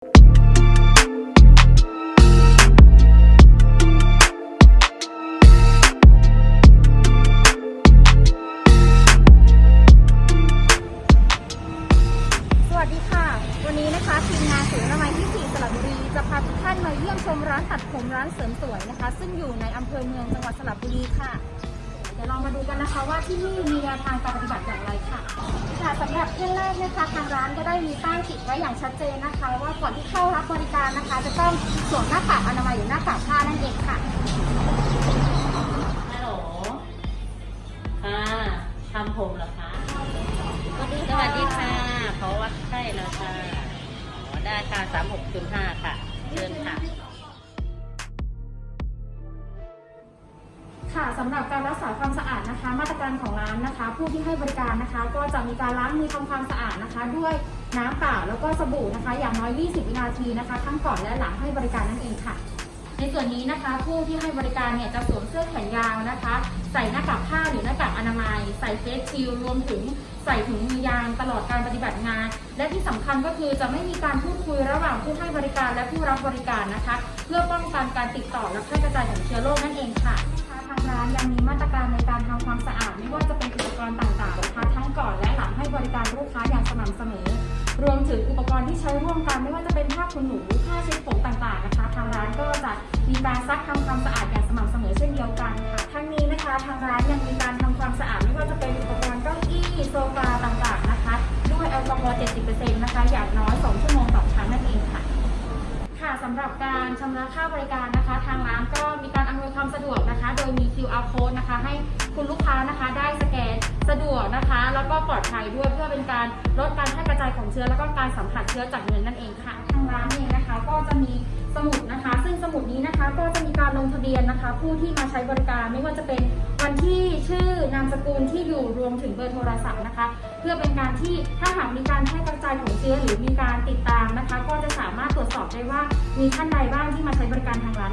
สวัสดีค่ะ วันนี้นะคะทีมงานศูนย์อนามัยที่4สระบุรีจะพาทุกท่านมาเยี่ยมชมร้านตัดผมร้านเสริมสวยนะคะ ซึ่งอยู่ในอำเภอเมืองจังหวัดสระบุรีค่ะ เดี๋ยวเรามาดูกันนะคะว่าที่นี่มีแนวทางการปฏิบัติอย่างไร ค่ะสำหรับท่นแรกนะคะทางร้านก็ได้มีป้ายติดไว้อย่างชัดเจนนะคะ ว่าก่อนที่เข้ารับบริการนะคะ จะต้องสวมหน้ากากอนามัยหรือหน้ากากผ้านั่นเองค่ะฮัลโหลค่ะทำผมเหรอคะสวัสดีค่ะขอวัดไข้หน่อค่ะอ๋อได้ค่ะสามหกจุดห้าค่ะเชิญค่ะ ค่ะสำหรับการรักษาความสะอาดนะคะ มาตรการของร้านนะคะ ผู้ที่ให้บริการนะคะ ก็จะมีการล้างมือทำความสะอาดนะคะ ด้วยน้ำเปล่าแล้วก็สบู่นะคะ อย่างน้อย 20 วินาทีนะคะทั้งก่อนและหลังให้บริการนั่นเองค่ะ ในส่วนนี้นะคะผู้ที่ให้บริการเนี่ยจะสวมเสื้อแขนยาวนะคะ ใส่หน้ากากผ้าหรือหน้ากากอนามัย ใส่เฟสชิลรวมถึงใส่ถุงมือยางตลอดการปฏิบัติงาน และที่สำคัญก็คือจะไม่มีการพูดคุยระหว่างผู้ให้บริการและผู้รับบริการนะคะ เพื่อป้องกันการติดต่อและแพร่กระจายของเชื้อโรคนั่นเองค่ะ ทางร้านยังมีมาตรการในการทำความสะอาด ไม่ว่าจะเป็นอุปกรณ์ต่างๆนะคะทั้งก่อนและหลังให้บริการลูกค้าอย่างสม่ำเสมอ รวมถึงอุปกรณ์ที่ใช้ร่วมกัน ไม่ว่าจะเป็นผ้าขนหนูผ้าเช็ดผมต่างๆนะคะทางร้านก็จะมีการซักทำความสะอาดอย่างสม่ำเสมอเช่นเดียวกันค่ะทั้งนี้นะคะทางร้านยังมีการทำความสะอาดไม่ว่าจะเป็นอุปกรณ์เก้าอี้โซฟาต่างๆนะคะ ด้วยแอลกอฮอล์70%นะคะอย่างน้อย 2 ชั่วโมงต่อครั้งนั่นเองค่ะ ค่ะสำหรับการชำระค่าบริการนะคะทาง คุณลูกค้านะคะ ได้สแกนสะดวกนะคะ แล้วก็ปลอดภัยด้วยเพื่อเป็นการลดการแพร่กระจายของเชื้อ แล้วก็การสัมผัสเชื้อจากเงินนั่นเองค่ะทางร้านเองนะคะ ก็จะมีสมุดนะคะ ซึ่งสมุดนี้นะคะก็จะมีการลงทะเบียนนะคะ ผู้ที่มาใช้บริการไม่ว่าจะเป็นวันที่ชื่อนามสกุลที่อยู่รวมถึงเบอร์โทรศัพท์นะคะ เพื่อเป็นการที่ถ้าหากมีการแพร่กระจายของเชื้อหรือมีการติดตามนะคะ ก็จะสามารถตรวจสอบได้ว่ามีท่านใดบ้างที่มาใช้บริการทางร้าน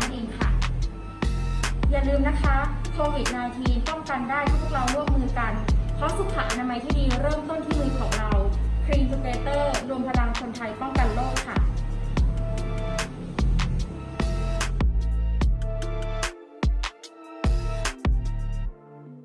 ลืมนะคะโควิด -19 ป้องกันได้ถ้าพวกเราร่วมมือกัน เพราะสุขอนามัยที่ดีเริ่มต้นที่มือของเราครีมสเตเตอร์รวมพลังคนไทยป้องกันโรคค่ะ